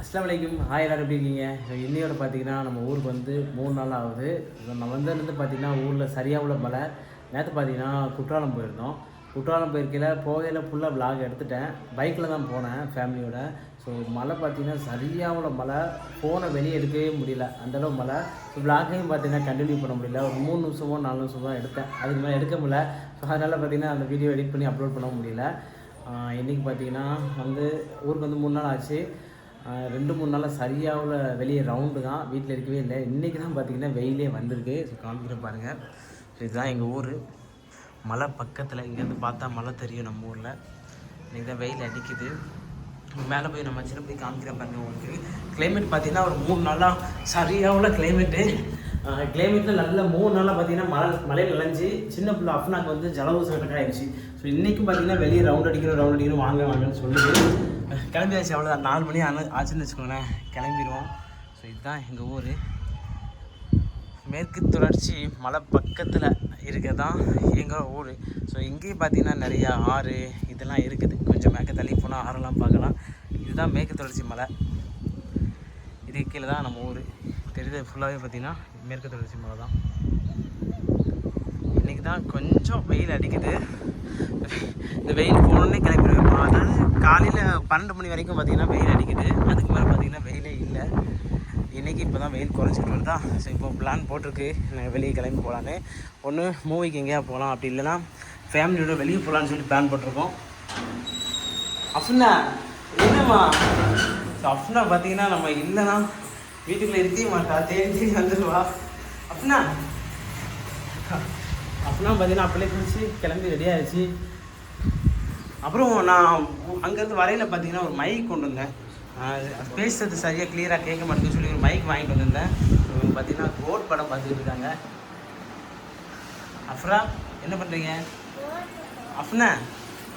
அஸ்லாம் வலைக்கும் ஹாய் எப்படி இருக்கீங்க? ஸோ இன்னையோட பார்த்தீங்கன்னா நம்ம ஊருக்கு வந்து மூணு நாள் ஆகுது. நம்ம வந்ததுலேருந்து பார்த்தீங்கன்னா ஊரில் சரியாக உள்ள மழை. நேற்று பார்த்தீங்கன்னா குற்றாலம் போயிருந்தோம். குற்றாலம் போயிருக்கையில் போகையில் ஃபுல்லாக vlog எடுத்துட்டேன். பைக்கில் தான் போனேன் ஃபேமிலியோட ஸோ மழை பார்த்தீங்கன்னா சரியாக உள்ள மழை. ஃபோனை வெளியே எடுக்கவே முடியல. அந்தளவு மழை. ஸோ vlog-ஐயும் பார்த்தீங்கன்னா கண்டினியூ பண்ண முடியல. ஒரு மூணு நிமிஷமோ நாலு நிமிஷமோ எடுத்தேன். அதுக்கு மேலே எடுக்க முடியல. ஸோ அதனால் பார்த்தீங்கன்னா அந்த வீடியோ எடிட் பண்ணி அப்லோட் பண்ண முடியல. இன்றைக்கி பார்த்தீங்கன்னா வந்து ஊருக்கு வந்து மூணு நாள் ஆச்சு. ரெண்டு மூணு நாளாக சரியாக உள்ள வெளியே ரவுண்டு தான். வீட்டில் இருக்கவே இல்லை. இன்றைக்கி தான் பார்த்தீங்கன்னா வெயிலே வந்திருக்கு. ஸோ காமிக்கிறேன் பாருங்கள் இதுதான் எங்கள் ஊர். மலை பக்கத்தில் இங்கேருந்து பார்த்தா மலை தெரியும் நம்ம ஊரில். இன்றைக்கி தான் வெயில் அடிக்குது. மேலே போய் நம்ம சின்ன போய் காமிக்கிறேன் பாருங்கள் உங்களுக்கு. கிளைமேட் பார்த்தீங்கன்னா ஒரு மூணு நாளாக சரியாக உள்ள கிளைமேட்டு கிளைமேட்டில் நல்ல மூணு நாளாக பார்த்தீங்கன்னா மழை மழையில் நனைஞ்சு சின்ன பிள்ளை அஃப்னாக்கு வந்து ஜலதோஷம் சட்டக்காக ஆயிடுச்சு ஸோ இன்றைக்கும் பார்த்தீங்கன்னா வெளியே ரவுண்ட் அடிக்கணும் ரவுண்ட் அடிக்கணும் வாங்க வாங்கன்னு சொல்லுது. கிளம்பியாச்சு அவ்வளோதான் நாலு மணி ஆனால் ஆச்சுன்னு வச்சுக்கோங்களேன். கிளம்பிடுவோம் ஸோ இதுதான் எங்கள் ஊர். மேற்கு தொடர்ச்சி மலை பக்கத்தில் இருக்க தான் எங்கள் ஊர். ஸோ இங்கேயும் பார்த்தீங்கன்னா நிறையா ஆறு இதெல்லாம் இருக்குது. கொஞ்சம் மேற்க தள்ளி போனால் ஆறெல்லாம் பார்க்கலாம். இதுதான் மேற்கு தொடர்ச்சி மலை. இது கீழே தான் நம்ம ஊர். தெரியுது ஃபுல்லாகவே பார்த்தீங்கன்னா மேற்கு தொடர்ச்சி மலை தான் இன்றைக்கி தான் கொஞ்சம் வெயில் அடிக்குது. இந்த வெயில் போகணுன்னே கிளம்பிடுவேன். அதனால் காலையில் பன்னெண்டு மணி வரைக்கும் பார்த்தீங்கன்னா வெயில் அடிக்குது. அதுக்கு மேலே பார்த்தீங்கன்னா வெயிலே இல்லை. இன்றைக்கி இப்போ தான் வெயில் குறைஞ்சிட்டு வருதா? ஸோ இப்போ பிளான் போட்டிருக்கு. நாங்கள் வெளியே கிளம்பி போகலான்னு ஒன்று மூவிக்கு எங்கேயா போகலாம் அப்படி இல்லைன்னா ஃபேமிலியோட வெளியே போகலான்னு சொல்லி பிளான் போட்டிருக்கோம். அஃப்னா என்னம்மா? ஸோ அஃப்னா பார்த்தீங்கன்னா நம்ம இல்லைன்னா வீட்டுக்குள்ளே இருக்கவே மாட்டா. தேடி தேடி வந்துடுவா. அஃப்னா அப்புறம் பார்த்தீங்கன்னா அப்படியே குளிச்சு கிளம்பி ரெடி ஆயிடுச்சு. அப்புறம் நான் அங்கேருந்து வரையில் பார்த்தீங்கன்னா ஒரு மைக் கொண்டு வந்தேன். பேசுறது சரியாக கிளியராக கேட்க மாட்டேங்குன்னு சொல்லி ஒரு மைக் வாங்கிட்டு வந்திருந்தேன். இவங்க பார்த்தீங்கன்னா கோட் படம் பார்த்துட்டு இருக்காங்க. அஃப்ரா என்ன பண்ணுறீங்க அஃப்னா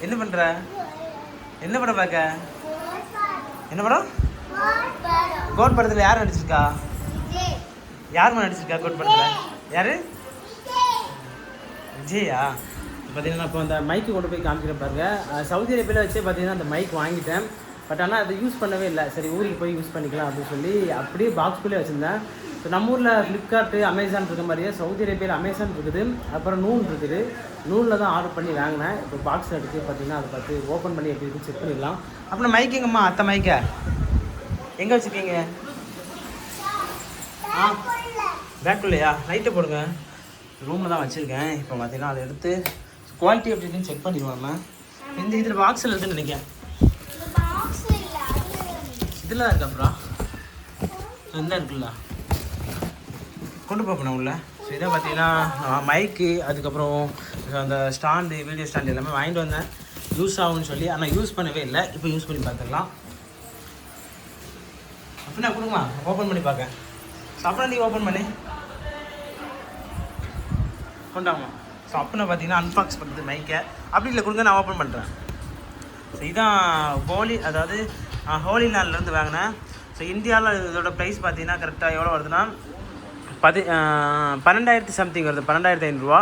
என்ன பண்ணுற என்ன படம் பார்க்க? என்ன படம்? கோட் படத்தில் யார் நடிச்சிருக்கா? யாரும்மா நடிச்சிருக்கா கோட் படத்தில்? யார்? விஜயா? பார்த்தீங்கன்னா இப்போ அந்த மைக்கு கொண்டு போய் காமிக்கிறேன் பாருங்க. அஹ் சவுதி அரேபியாவில் வச்சே பார்த்தீங்கன்னா அந்த மைக் வாங்கிட்டேன். பட் ஆனால் அதை யூஸ் பண்ணவே இல்லை. சரி ஊருக்கு போய் யூஸ் பண்ணிக்கலாம் அப்படின்னு சொல்லி அப்படியே பாக்ஸ்குள்ளே வச்சுருந்தேன். ஸோ நம்ம ஊரில் ஃப்ளிப்கார்ட்டு அமேசான் இருக்க மாதிரியே சவுதி அரேபியாவில் அமேசான் இருக்குது. அப்புறம் நூல் இருக்குது. நூலில் தான் ஆர்டர் பண்ணி வாங்கினேன். இப்போ பாக்ஸ் எடுத்து பார்த்தீங்கன்னா அதை பார்த்து ஓப்பன் பண்ணி எப்படி இருக்குன்னு செக் பண்ணிடலாம். அப்புறம் மைக் எங்கம்மா? அத்தை மைக்கை எங்கே வச்சுருக்கீங்க? ஆ பேக்குள்ளையா லைட்டை போடுங்க. ரூமில் தான் வச்சுருக்கேன். இப்போ பார்த்தீங்கன்னா அதை எடுத்து குவாலிட்டி அப்படின்னு செக் பண்ணிடுவாங்க இந்த இதில் பாக்ஸில் இருக்குன்னு நினைக்கிறேன். இதில் தான் இருக்கா அப்புறம் இந்த இருக்குல்ல. கொண்டு போகணும் உள்ள. ஸோ இதை பார்த்தீங்கன்னா மைக்கு அதுக்கப்புறம் அந்த ஸ்டாண்டு வீடியோ ஸ்டாண்டு எல்லாமே வாங்கிட்டு வந்தேன். யூஸ் ஆகும்னு சொல்லி ஆனால் யூஸ் பண்ணவே இல்லை. இப்போ யூஸ் பண்ணி பார்த்துக்கலாம். அப்படின்னா கொடுங்களா ஓப்பன் பண்ணி பார்க்க. ஸோ அப்புறம் நீ ஓப்பன் பண்ணு. கொண்டாங்க ஸோ அப்படின்னா பார்த்தீங்கன்னா அன்பாக்ஸ் பண்ணுறது மைக்கை. அப்படி இல்லை கொடுங்க நான் ஓப்பன் பண்ணுறேன் ஸோ இதான் ஹோலி அதாவது ஹோலி நாள்லேருந்து வாங்கினேன். ஸோ இந்தியாவில் இதோட ப்ரைஸ் பார்த்தீங்கன்னா கரெக்டாக எவ்வளோ வருதுன்னா பதி பன்னெண்டாயிரத்தி சம்திங் வருது. பன்னெண்டாயிரத்தி ஐநூறுரூவா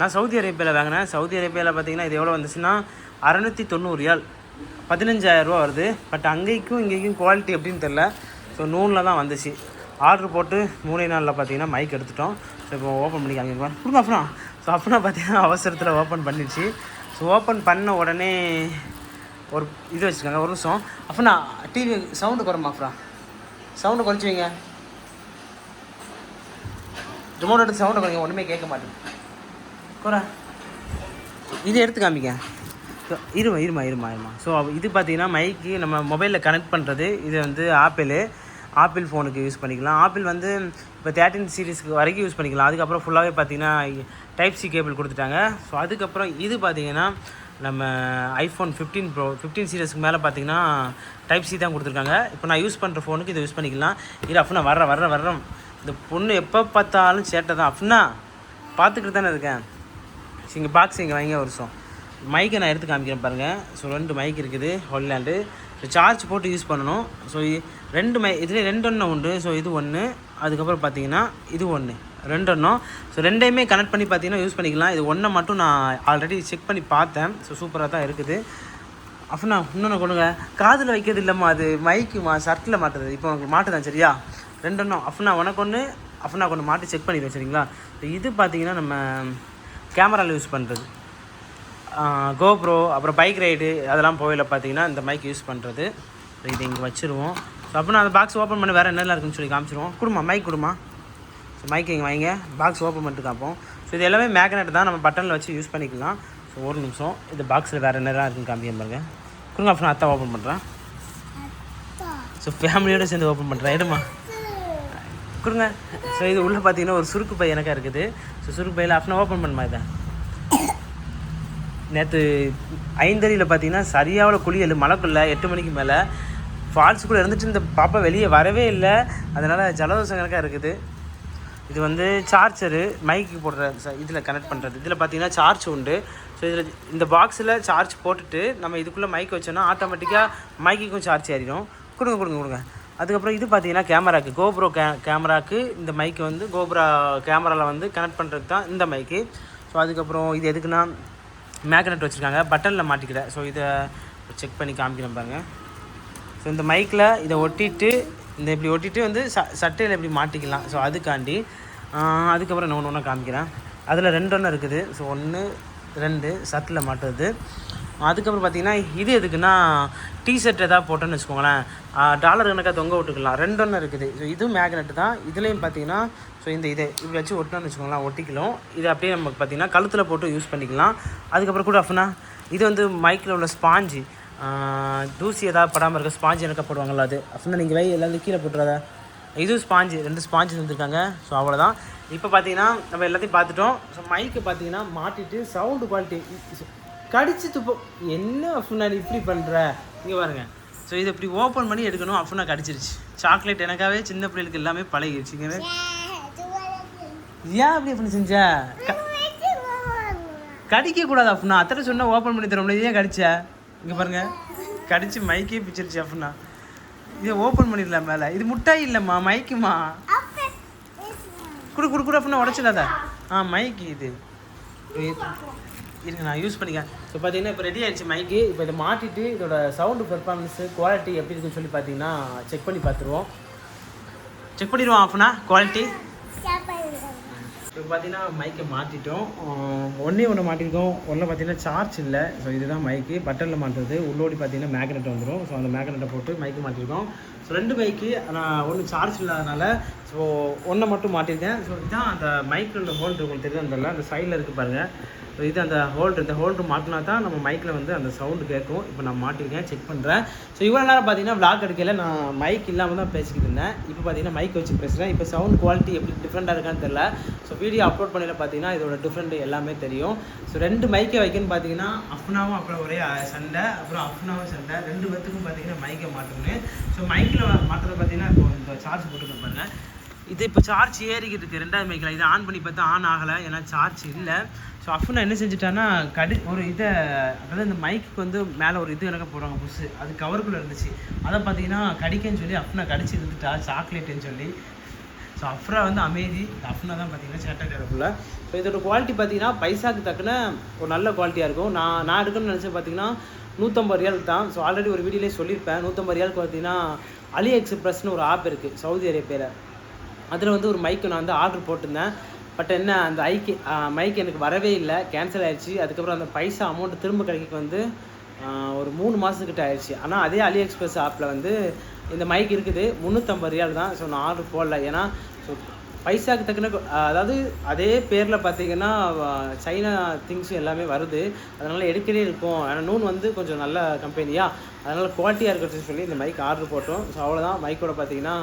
நான் சவுதி அரேபியாவில் வாங்கினேன். சவுதி அரேபியாவில் பார்த்தீங்கன்னா இது எவ்வளோ வந்துச்சுன்னா அறநூற்றி தொண்ணூறு ரியால். பதினஞ்சாயிரரூவா வருது. பட் அங்கேக்கும் இங்கேயும் குவாலிட்டி எப்படின்னு தெரில ஸோ நூனில் தான் வந்துச்சு. ஆர்டர் போட்டு மூணே நாளில் பார்த்தீங்கன்னா மைக் எடுத்துட்டோம். ஸோ இப்போ ஓப்பன் பண்ணி காமிக்கிறேன் கொடுங்க அப்புறம். ஸோ அப்புறம் பார்த்தீங்கன்னா அவசரத்தில் ஓப்பன் பண்ணிடுச்சு. ஸோ ஓப்பன் பண்ண உடனே ஒரு இது வச்சுருக்காங்க ஒரு நிமிஷம். அப்புறம் டிவி சவுண்டு குறமா அப்புறம். சவுண்டு குறைச்சி வைங்க. ரிமோட் எடுத்து சவுண்டை குறைங்க ஒன்றுமே கேட்க மாட்டேங்குது. குறை. இது எடுத்து காமிக்க ஸோ இருமா இருமா இருமா இருமா ஸோ இது பார்த்தீங்கன்னா மைக்கு நம்ம மொபைலில் கனெக்ட் பண்ணுறது இது வந்து ஆப்பிள் ஆப்பிள் ஃபோனுக்கு யூஸ் பண்ணிக்கலாம். ஆப்பிள் வந்து இப்போ தேர்ட்டின் சீரீஸ்க்கு வரைக்கும் யூஸ் பண்ணிக்கலாம். அதுக்கப்புறம் ஃபுல்லாகவே பார்த்தீங்கன்னா டைப் சி கேபிள் கொடுத்துட்டாங்க. ஸோ அதுக்கப்புறம் இது பார்த்தீங்கன்னா நம்ம ஐஃபோன் ஃபிஃப்டீன் ப்ரோ ஃபிஃப்டீன் சீரீஸ்க்கு மேலே பார்த்தீங்கன்னா டைப் சி தான் கொடுத்துருக்காங்க. இப்போ நான் யூஸ் பண்ணுற ஃபோனுக்கு இதை யூஸ் பண்ணிக்கலாம். இது அப்படின்னா வர்ற வர்ற வர்றோம். இந்த பொண்ணு எப்போ பார்த்தாலும் சேட்டை தான். அப்படின்னா பார்த்துக்கிட்டு தானே இருக்கேன். இங்கே பாக்ஸ் இங்கே வாங்கி வருஷம் மைக்கை நான் எடுத்து காமிக்கிறேன் பாருங்கள் ஸோ ரெண்டு மைக் இருக்குது. ஹோல்லாண்டு ஸோ சார்ஜ் போட்டு யூஸ் பண்ணணும். ஸோ ரெண்டு மை இதுலேயே ரெண்டு ஒன்று உண்டு. ஸோ இது ஒன்று அதுக்கப்புறம் பார்த்தீங்கன்னா இது ஒன்று ரெண்டு ஒன்றும் ஸோ ரெண்டையுமே கனெக்ட் பண்ணி பார்த்தீங்கன்னா யூஸ் பண்ணிக்கலாம். இது ஒன்றை மட்டும் நான் ஆல்ரெடி செக் பண்ணி பார்த்தேன். ஸோ சூப்பராக தான் இருக்குது. அஃப்னா இன்னொன்று கொடுங்க. காதில் வைக்கிறது இல்லைம்மா அது மைக்குமா? ஷர்ட்டில் மாட்டுறது. இப்போ உங்களுக்கு மாட்டுதான் சரியா? ரெண்டெண்ணும். அஃப்னா உனக்கு ஒன்று அஃப்னா கொண்டு மாட்டி செக் பண்ணிடுவோம் சரிங்களா? இது பார்த்தீங்கன்னா நம்ம கேமராவில் யூஸ் பண்ணுறது கோப்ரோ அப்புறம் பைக் ரைடு அதெல்லாம் போகல பார்த்தீங்கன்னா இந்த மைக் யூஸ் பண்ணுறது இது இங்கே வச்சுருவோம். ஸோ அப்படின்னா அந்த பாக்ஸ் ஓப்பன் பண்ணி வேறு என்னெல்லாம் இருக்குன்னு சொல்லி காமிச்சிருவோம். கொடுமா மைக் கொடுமா. ஸோ மைக் இங்கே வாங்க. பாக்ஸ் ஓப்பன் பண்ணிட்டு காப்போம். ஸோ இது எல்லாமே மேக்னெட் தான். நம்ம பட்டனில் வச்சு யூஸ் பண்ணிக்கலாம். ஸோ ஒரு நிமிஷம். இந்த பாக்ஸில் வேறு என்னெல்லாம் இருக்குன்னு காமிக்க பாருங்க. கொடுங்க அப்புறம் அத்தா ஓப்பன் பண்ணுறேன் ஸோ ஃபேமிலியோடு சேர்ந்து ஓப்பன் பண்ணுறேன் எடுமா. கொடுங்க. ஸோ இது உள்ளே பார்த்தீங்கன்னா ஒரு சுருக்கு பை எனக்கா இருக்குது. ஸோ சுருக்கு பையில் அஃப்னா ஓப்பன் பண்ணுமா இதை? நேற்று ஐந்தறியில் பார்த்தீங்கன்னா சரியாவில் குளியல் மழைக்குள்ள எட்டு மணிக்கு மேலே ஃபால்ஸுக்குள்ளே இருந்துட்டு இந்த பாப்பா வெளியே வரவே இல்லை. அதனால் ஜலதோஷம் கணக்காக இருக்குது. இது வந்து சார்ஜரு மைக்கு போடுற இதில் கனெக்ட் பண்ணுறது இதில் பார்த்தீங்கன்னா சார்ஜ் உண்டு. ஸோ இதில் இந்த பாக்ஸில் சார்ஜ் போட்டுட்டு நம்ம இதுக்குள்ளே மைக் வச்சோன்னா ஆட்டோமேட்டிக்காக மைக்குக்கும் சார்ஜ் ஏறிடும். கொடுங்க கொடுங்க கொடுங்க. அதுக்கப்புறம் இது பார்த்தீங்கன்னா கேமராக்கு கோப்ரோ கே கேமராக்கு இந்த மைக்கு வந்து கோப்ரா கேமராவில் வந்து கனெக்ட் பண்ணுறதுக்கு தான் இந்த மைக்கு ஸோ அதுக்கப்புறம் இது எதுக்குன்னா மேக்னெட் வச்சுருக்காங்க. பட்டனில் மாட்டிக்கிட. ஸோ இதை செக் பண்ணி காமிக்கிறேன் பாருங்கள் இந்த மைக்கில் இதை ஒட்டிட்டு இந்த இப்படி ஒட்டிட்டு வந்து ச சட்டையில் இப்படி மாட்டிக்கலாம். ஸோ அதுக்காண்டி அதுக்கப்புறம் நான் ஒன்று ஒன்று காமிக்கிறேன். அதில் ரெண்டு ஒன்று இருக்குது. ஸோ ஒன்று ரெண்டு சட்டில் மாட்டுறது. அதுக்கப்புறம் பார்த்தீங்கன்னா இது எதுக்குன்னா டிஷர்ட் எதாவது போட்டோன்னு வச்சுக்கோங்களேன். டாலர் கணக்காக தொங்க விட்டுக்கலாம். ரெண்டு ஒன்று இருக்குது. ஸோ இதுவும் மேக்னெட் தான். இதுலேயும் பார்த்தீங்கன்னா ஸோ இந்த இதை இப்படி வச்சு ஒட்டினோன்னு வச்சுக்கோங்களேன் ஒட்டிக்கலாம். இது அப்படியே நமக்கு பார்த்தீங்கன்னா கழுத்தில் போட்டு யூஸ் பண்ணிக்கலாம். அதுக்கப்புறம் கூட அப்படின்னா இது வந்து மைக்கில் உள்ள ஸ்பாஞ்சு தூசி ஏதாவது படாமல் இருக்க ஸ்பாஞ்சு எனக்கு போடுவாங்களா அது. அப்படின்னா நீங்கள் வை எல்லாத்தையும் கீழே போட்டுறாத. இதுவும் ஸ்பாஞ்சு ரெண்டு ஸ்பாஞ்சு தந்துருக்காங்க. ஸோ அவ்வளோதான் இப்போ பார்த்தீங்கன்னா நம்ம எல்லாத்தையும் பார்த்துட்டோம் ஸோ மைக்கு பார்த்தீங்கன்னா மாட்டிட்டு சவுண்டு குவாலிட்டி கடிச்சு துப்போ என்ன அப்படின்னா இப்படி பண்ணுற இங்கே பாருங்க. ஸோ இதை இப்படி ஓப்பன் பண்ணி எடுக்கணும். அப்படின்னா கடிச்சிருச்சு. சாக்லேட் எனக்காகவே சின்ன பிள்ளைகளுக்கு எல்லாமே பழகிடுச்சு இங்கே ஏன் அப்படி அப்படி செஞ்ச? கடிக்கக்கூடாது அப்படின்னா அத்தனை சொன்னால் ஓப்பன் பண்ணி தரோம்ல ஏன் கடிச்ச? இங்க பாருங்க. கடிச்சு மைக்கே பிச்சிருச்சு அப்படின்னா இதை ஓப்பன் பண்ணிடலாம் மேலே. இது முட்டாய் இல்லைம்மா மைக்குமா குடு குடு குடு அப்படின்னா உடச்சிடாத. ஆ மைக்கு இது. இது- இருங்க நான் யூஸ் பண்ணிக்கிறேன். ஸோ பார்த்தீங்கன்னா இப்போ ரெடி ஆயிடுச்சு மைக்கு இப்போ இதை மாட்டிட்டு இதோட சவுண்டு பெர்ஃபார்மன்ஸு குவாலிட்டி எப்படி இருக்குன்னு சொல்லி பார்த்தீங்கன்னா செக் பண்ணி பார்த்துருவோம். செக் பண்ணிடுவோம் அப்படின்னா குவாலிட்டி இப்போ பார்த்தீங்கன்னா மைக்கை மாற்றிட்டோம் ஒன்றே ஒன்று மாட்டிருக்கோம். ஒன்றில் பார்த்தீங்கன்னா சார்ஜ் இல்லை. ஸோ இதுதான் மைக்கு பட்டனில் மாட்டுறது. உள்ளோடி பார்த்தீங்கன்னா மேக்னெட் வந்துடும் ஸோ அந்த மேக்னெட்டை போட்டு மைக்கு மாட்டிருக்கோம். ஸோ ரெண்டு மைக்கு நான் ஒன்றும் சார்ஜ் இல்லாதனால ஸோ ஒன்றை மட்டும் மாட்டியிருக்கேன். ஸோ இதுதான் அந்த மைக்கில் உள்ள ஹோல்டு உங்களுக்கு தெரியும் தெரியல. அந்த சைடில் இருக்குது பாருங்கள் ஸோ இது அந்த ஹோல்டு இந்த ஹோல்டு மாட்டினா தான் நம்ம மைக்கில் வந்து அந்த சவுண்டு கேட்கும். இப்போ நான் மாட்டியிருக்கேன் செக் பண்ணுறேன் ஸோ இவ்வளோ நேரம் பார்த்தீங்கன்னா விளாக் எடுக்கல. நான் மைக் இல்லாமல் தான் பேசிக்கிட்டு இருந்தேன். இப்போ பார்த்தீங்கன்னா மைக் வச்சு பேசுகிறேன் இப்போ சவுண்ட் குவாலிட்டி எப்படி டிஃப்ரெண்ட்டாக இருக்கான்னு தெரியல. ஸோ வீடியோ அப்லோட் பண்ணல பார்த்தீங்கன்னா இதோட டிஃப்ரெண்ட் எல்லாமே தெரியும். ஸோ ரெண்டு மைக்கை வைக்கணும்னு பார்த்தீங்கன்னா அஃப்னாவும் அப்புறம் ஒரே சண்டை. அப்புறம் அஃப்னாவும் சண்டை. ரெண்டு பேத்துக்கும் பார்த்தீங்கன்னா மைக்கை மாட்டணும் ஸோ மைக்கில் மாட்டுறது பார்த்தீங்கன்னா இப்போ இந்த சார்ஜ் போட்டுக்க பாருங்க. இது இப்போ சார்ஜ் ஏறிக்கிட்டு இருக்குது ரெண்டாவது மைக்கில் இதை ஆன் பண்ணி பார்த்தா ஆன் ஆகலை. ஏன்னா சார்ஜ் இல்லை. ஸோ அஃப்னா என்ன செஞ்சுட்டான்னா கடி ஒரு இதை அதாவது இந்த மைக்கு வந்து மேலே ஒரு இது எனக்கு போடுறாங்க புதுசு அது கவருக்குள்ளே இருந்துச்சு. அதை பார்த்தீங்கன்னா கடிக்கன்னு சொல்லி அஃப்னா கடிச்சு இருந்துட்டா சாக்லேட்டுன்னு சொல்லி. ஸோ அஃப்ரா வந்து அமைதி. அஃப்னா தான் பார்த்தீங்கன்னா சேட்டக்காரக்குள்ள ஸோ இதோட குவாலிட்டி பார்த்தீங்கன்னா பைசாக்கு தக்கன ஒரு நல்ல குவாலிட்டியாக இருக்கும். நான் நான் எடுக்கணும்னு நினச்சேன் பார்த்தீங்கன்னா நூற்றம்பது ரியால் தான். ஸோ ஆல்ரெடி ஒரு வீடியோலேயே சொல்லியிருப்பேன். நூற்றம்பது ரியாலுக்கு பார்த்தீங்கன்னா அலி எக்ஸ்பிரஸ்னு ஒரு ஆப் இருக்குது சவுதி அரேபியாவில் அதில் வந்து ஒரு மைக்கு நான் வந்து ஆர்டர் போட்டிருந்தேன். பட் என்ன அந்த ஐக்கு மைக் எனக்கு வரவே இல்லை. கேன்சல் ஆயிடுச்சு அதுக்கப்புறம் அந்த பைசா அமௌண்ட் திரும்ப கிடைக்க வந்து ஒரு மூணு மாதத்துக்கிட்ட ஆயிடுச்சு ஆனால் அதே அலி எக்ஸ்பிரஸ் ஆப்பில் வந்து இந்த மைக் இருக்குது. முந்நூற்றம்பது ரியால் தான். ஸோ நான் ஆர்டர் போடல. ஏன்னா ஸோ பைசாக்கு தக்கன அதாவது அதே பேரில் பார்த்தீங்கன்னா சைனா திங்ஸும் எல்லாமே வருது. அதனால் எடுக்கவே இருக்கும். ஆனால் நூன் வந்து கொஞ்சம் நல்ல கம்பெனியாக அதனால் குவாலிட்டியாக இருக்கிறதுன்னு சொல்லி இந்த மைக் ஆர்டர் போட்டோம். ஸோ அவ்வளோதான் மைக்கோட பார்த்தீங்கன்னா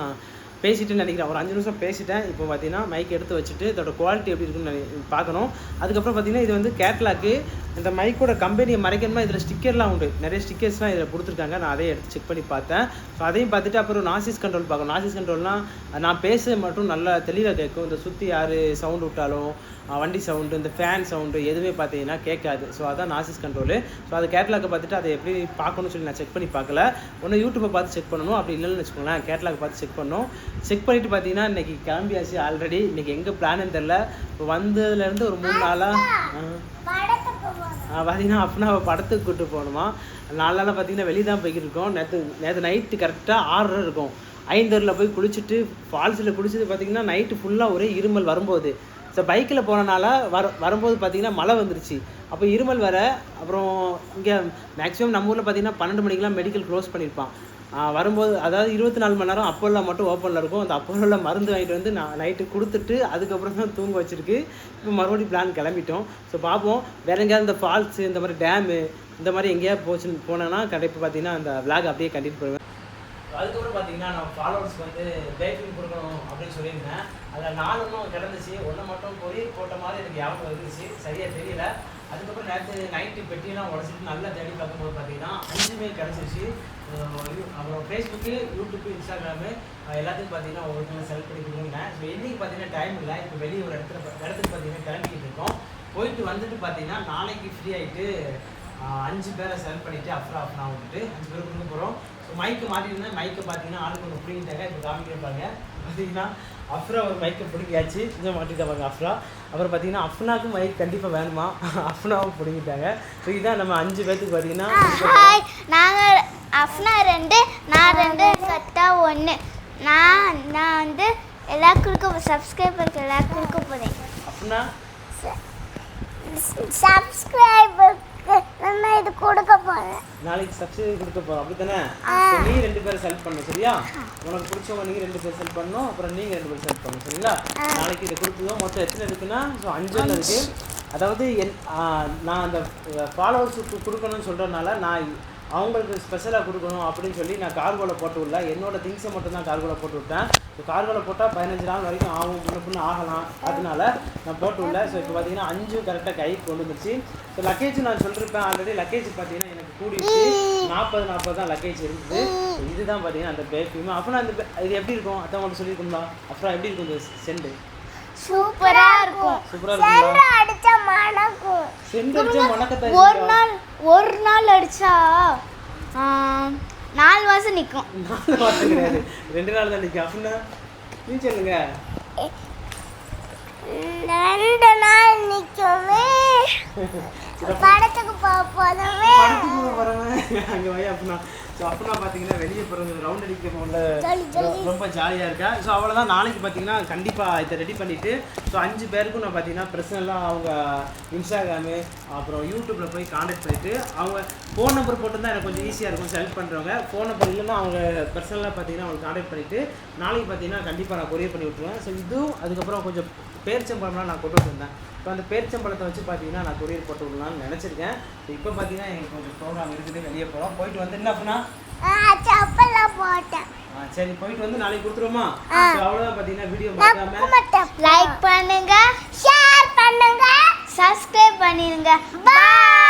பேசிட்டு நினைக்கிறேன். ஒரு அஞ்சு நிமிஷம் பேசிட்டேன். இப்போ பார்த்தீங்கன்னா மைக் எடுத்து வச்சுட்டு இதோட குவாலிட்டி எப்படி இருக்குன்னு நினை- பார்க்கணும். அதுக்கப்புறம் பார்த்தீங்கன்னா இது வந்து கேட்லாக்கு இந்த மைக்கோட கம்பெனியை மறைக்கணுமா? இதில் ஸ்டிக்கர்லாம் உண்டு. நிறைய ஸ்டிக்கர்ஸ்லாம் இதில் கொடுத்துருக்காங்க. நான் அதையும் எடுத்து செக் பண்ணி பார்த்தேன். ஸோ அதையும் பார்த்துட்டு அப்புறம் நாசிஸ் கண்ட்ரோல் பார்க்கணும். நாசிஸ் கண்ட்ரோல்னால் நான் பேச மட்டும் நல்லா தெளிவாக கேட்கும். இந்த சுற்றி யார் சவுண்ட் விட்டாலும் வண்டி சவுண்டு இந்த ஃபேன் சவுண்டு எதுவுமே பார்த்தீங்கன்னா கேட்காது. ஸோ அதான் நாசிஸ் கண்ட்ரோலு ஸோ அது கேட்லாக்கை பார்த்துட்டு அதை எப்படி பார்க்கணும்னு சொல்லி நான் செக் பண்ணி பார்க்கல. ஒன்று யூடியூப்பை பார்த்து செக் பண்ணணும். அப்படி இல்லைன்னு வச்சுக்கோங்களேன் கேட்லாக் பார்த்து செக் பண்ணணும். செக் பண்ணிவிட்டு பார்த்தீங்கன்னா இன்னைக்கு கிளம்பியாச்சு ஆல்ரெடி இன்றைக்கி எங்கே பிளான்னு தெரில இப்போ வந்ததுலேருந்து ஒரு மூணு நாளாக பார்த்தீங்கன்னா அப்படின்னா படத்துக்கு கூப்பிட்டு போகணுமா. நாலு நாளாக பார்த்தீங்கன்னா வெளியே தான் போய்கிட்டு இருக்கோம். நேற்று நேற்று நைட்டு கரெக்டாக ஆறரை இருக்கும். ஐந்தரில் போய் குளிச்சுட்டு ஃபால்ஸில் குளிச்சுட்டு பார்த்தீங்கன்னா நைட்டு ஃபுல்லாக ஒரே இருமல் வரும்போது. ஸோ பைக்கில் போனனால வர வரும்போது பார்த்தீங்கன்னா மழை வந்துருச்சு. அப்போ இருமல் வர அப்புறம் இங்கே மேக்ஸிமம் நம்ம ஊரில் பார்த்தீங்கன்னா பன்னெண்டு மணிக்கெலாம் மெடிக்கல் க்ளோஸ் பண்ணியிருப்பான் வரும்போது அதாவது இருபத்தி நாலு மணி நேரம் அப்போல்லாம் மட்டும் ஓப்பனில் இருக்கும். அந்த அப்போல்லா மருந்து வாங்கிட்டு வந்து நான் நைட்டு கொடுத்துட்டு அதுக்கப்புறம் தான் தூங்க வச்சுருக்கு. இப்போ மறுபடியும் பிளான் கிளம்பிட்டோம். ஸோ பார்ப்போம் வேற எங்கேயாவது இந்த ஃபால்ஸு இந்த மாதிரி டேமு இந்த மாதிரி எங்கேயாவது போச்சுன்னு போனேன்னா கண்டிப்பாக பார்த்தீங்கன்னா அந்த விளாக் அப்படியே கண்டினியூ பண்ணுவேன். அதுக்கப்புறம் பார்த்தீங்கன்னா நான் ஃபாலோவர்ஸ்க்கு வந்து பேக்கிங் கொடுக்கணும் அப்படின்னு சொல்லியிருந்தேன். அதில் நாலுமும் கிடந்துச்சு. ஒன்று மட்டும் போய் போட்ட மாதிரி எனக்கு ஞாபகம் இருந்துச்சு. சரியாக தெரியல. அதுக்கப்புறம் நேற்று நைட்டு பெட்டியெல்லாம் உடச்சிட்டு நல்லா தேடி பார்க்கும்போது பார்த்தீங்கன்னா அஞ்சுமே கிடச்சிருச்சு. அப்புறம் ஃபேஸ்புக்கு யூடியூப்பு இன்ஸ்டாகிராமு எல்லாத்துக்கும் பார்த்தீங்கன்னா ஒவ்வொருத்தங்க செலக்ட் பண்ணி கொடுங்க ஸோ இன்றைக்கி பார்த்தீங்கன்னா டைம் இல்லை. இப்போ வெளியே ஒரு இடத்துல இடத்துக்கு பார்த்தீங்கன்னா கிளம்பிக்கிட்டு இருக்கோம். போயிட்டு வந்துட்டு பார்த்தீங்கன்னா நாளைக்கு ஃப்ரீ ஆகிட்டு அஞ்சு பேரை செலக்ட் பண்ணிவிட்டு அப்புறம் அப்புறம் விட்டுட்டு அஞ்சு பேர் கொடுக்க போகிறோம் மைக்கு மாட்டிருந்தேன் மைக்கை பார்த்தீங்கன்னா ஆளுக்கு ஒன்று பிடிங்கிட்டாங்க. இப்போ காமிக்கிறப்பாங்க பார்த்தீங்கன்னா அஃப்ரா ஒரு மைக்கை பிடிக்காச்சு இதை மாட்டிட்டு பாருங்க அஃப்ரா. அப்புறம் பார்த்தீங்கன்னா அஃப்னாக்கும் மைக் கண்டிப்பாக வேணுமா? அஃப்னாவும் பிடிங்கிட்டாங்க. ஸோ இதான் நம்ம அஞ்சு பேர்த்துக்கு பார்த்தீங்கன்னா நாங்கள் அஃப்னா ரெண்டு நான் ரெண்டு சத்தா ஒன்று நான் நான் வந்து எல்லாருக்கும் கொடுக்க சப்ஸ்கிரைபருக்கு எல்லாருக்கும் கொடுக்க போகிறேன் அஃப்னா? சப்ஸ்கிரைபருக்கு நம்ம இது கொடுக்க போகிறேன் நாளைக்கு சப்சிடி கொடுக்க போகிறோம் அப்படி தானே நீ ரெண்டு பேரும் செலக்ட் பண்ணணும் சரியா? உனக்கு பிடிச்சவங்க நீங்கள் ரெண்டு பேர் செலக்ட் பண்ணணும் அப்புறம் நீங்கள் ரெண்டு பேர் செலக்ட் பண்ணணும் சரிங்களா? நாளைக்கு இதை கொடுத்துருவோம். மொத்தம் எத்தனை இருக்குன்னா ஸோ அஞ்சு இருக்கு. அதாவது என் நான் அந்த ஃபாலோவர்ஸுக்கு கொடுக்கணும்னு சொல்கிறதுனால நான் அவங்களுக்கு ஸ்பெஷலாக கொடுக்கணும் அப்படின்னு சொல்லி நான் கார்கோவில் போட்டு விடல. என்னோட திங்ஸை மட்டும் தான் கார்கோவில் போட்டு விட்டேன். ஸோ கார்கோவில் போட்டால் பதினஞ்சு நாள் வரைக்கும் ஆகும் முன்ன பின்ன ஆகலாம். அதனால நான் போட்டு விடல ஸோ இப்போ பார்த்தீங்கன்னா அஞ்சு கரெக்டாக கைக்கு கொண்டு வந்துருச்சு. ஸோ லக்கேஜ் நான் சொல்லியிருப்பேன் ஆல்ரெடி லக்கேஜ் பார்த்தீங்கன்னா எனக்கு கூடிடுச்சு. நாற்பது நாற்பது தான் லக்கேஜ் இருக்குது இதுதான் பார்த்தீங்கன்னா அந்த பேஃபியூம் அப்புறம் அந்த இது எப்படி இருக்கும்? அதான் மட்டும் சொல்லியிருக்கோம்ல அப்புறம் எப்படி இருக்கும் இந்த செண்டு சூப்பராக இருக்கும். சூப்பராக இருக்குங்களா? அடிச்சா மணக்கும். செண்டு அடிச்சா மணக்கத்தான் ஒரு நாள் ஒரு நாள் அடிச்சா நாலு மாதம் நிற்கும் நாலு கிடையாது. ரெண்டு நாள் தான் நிற்கும் அப்படின்னா நீ சொல்லுங்க ரெண்டு நாள் நிற்குமே படத்துக்கு போக போதுமே படத்துக்கு வரவன் அங்கே வை அப்படின்னா ஸோ அப்படின்னா பார்த்தீங்கன்னா வெளியே போகிறது ரவுண்ட் அடிக்க ஜாலி. ரொம்ப ஜாலியாக இருக்கா? ஸோ அவ்வளோதான் நாளைக்கு பார்த்தீங்கன்னா கண்டிப்பாக இதை ரெடி பண்ணிவிட்டு ஸோ அஞ்சு பேருக்கும் நான் பார்த்தீங்கன்னா பர்சனலாக அவங்க இன்ஸ்டாகிராமு அப்புறம் யூடியூப்பில் போய் காண்டாக்ட் பண்ணிவிட்டு அவங்க ஃபோன் நம்பர் போட்டிருந்தா எனக்கு கொஞ்சம் ஈஸியாக இருக்கும். செலக்ட் பண்ணுறவங்க ஃபோன் நம்பர் இல்லைன்னா அவங்க பர்சனலாக பார்த்தீங்கன்னா அவங்க காண்டாக்ட் பண்ணிவிட்டு நாளைக்கு பார்த்தீங்கன்னா கண்டிப்பாக நான் கொரியர் பண்ணி விட்ருவேன் ஸோ இதுவும் அதுக்கப்புறம் கொஞ்சம் பேரிச்சம்பழம்லாம் நான் கொண்டு வந்திருந்தேன். இப்போ அந்த பேரிச்சம்பழத்தை வச்சு பார்த்தீங்கன்னா நான் கொரியர் போட்டு விடலாம்னு நினச்சிருக்கேன். இப்போ பார்த்தீங்கன்னா எங்களுக்கு கொஞ்சம் ப்ரோக்ராம் இருக்குது. வெளியே போகிறோம் போயிட்டு வந்து என்ன அப்படின்னா? சரி. போயிட்டு வந்து நாளைக்கு கொடுத்துருவோமா? அவ்வளவுதான் பார்த்தீங்கன்னா வீடியோ மறக்காம. லைக் பண்ணுங்க. ஷேர் பண்ணுங்க. சப்ஸ்கிரைப் பண்ணிருங்க. பாய்